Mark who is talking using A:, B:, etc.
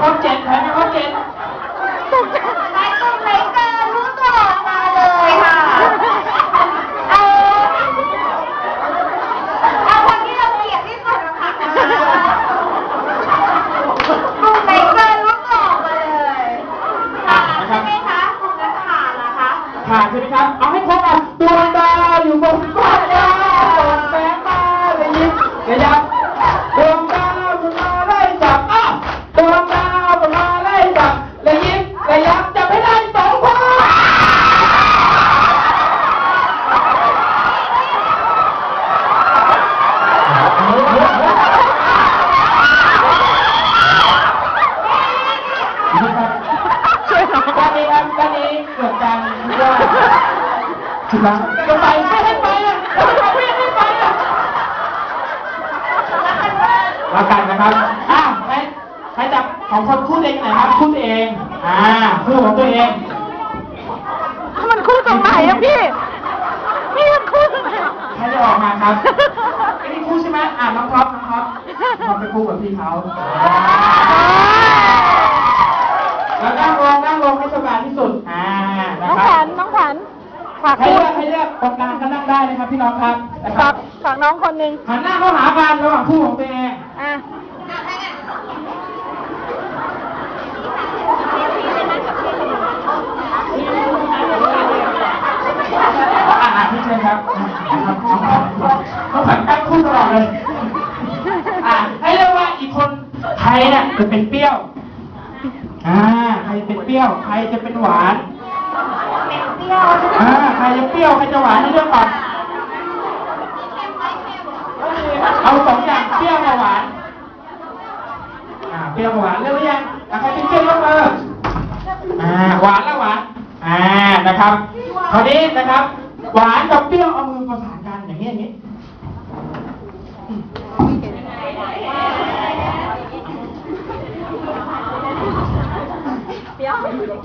A: ครบเจ็ดใครไม่ครบเจ็ด
B: ไหนกลุ่มไหนเกินรู้ตัวออกมาเลยค่ะ เอาเอาคนที่เราเกลียดที่สุดนะคะกลุ่มไหนเกินรู้ตัวออกมาเลยค่ะใช่ไหมคะกลุ่มนั้นผ่านนะคะ
A: ผ่านใช่ไหมครับ เอาให้ครบอะดวงดาวอยู่บน ถึงแล้วจะไปไม่ให้ไปอะไม่ให้ไปอะรักกันนะครับอะใครใครจับของคนคู่เองไหนครับคู่เองอ่าคู่ของตัวเอง
C: มันคู่ตรงไหนอะพี่พี่มันคู่ตรงไหน
A: ใครจะออกมาครับไม่มีคู่ใช่ไหมอ่าน้องท็อปน้องท็อปท็อปเป็นคู่กับพี่เขาแล้วนั่งลงนั่งลงให้สบายที่สุด
C: ฝาก
A: ใคร
C: คู่
A: เลือกใครเลือกตรงกลางก็นั่งได้นะครับพี่น้องครับนะค
C: ฝา
A: รั
C: ก
A: บ
C: ฝากน้องคนหนึ่ง
A: หันหน้าเข้าหากันระหว่างคู่ของตัวเอง
C: อะ
A: อ่าพี่เชิญครับนะครับน้องครับต้องผันกันคู่ตลอดเลยอ่าให้เรียกว่าอีกคนใครเนี่ยจะเป็นเปรี้ยว อ่าใครเป็นเปรี้ยวใครจะเป็นหวาน
B: เป็นเป รี้ยว
A: อ่าใครจะเปรี้ยวใครจะหวานให้เลือกก่อนเอาสองอย่างเปรี้ยวกับหวานอ่าเปรี้ยวกับหวานเลือกหรือยังอะใครเป็นเปรี้ยวยกมืออ่าหวานแล้วหวานอ่านะครับคราวนี้นะครับ หวานกับเปรี้ยวเอามือประสานกันอย่างนี้อย่างนี้
C: 啊ม่รู้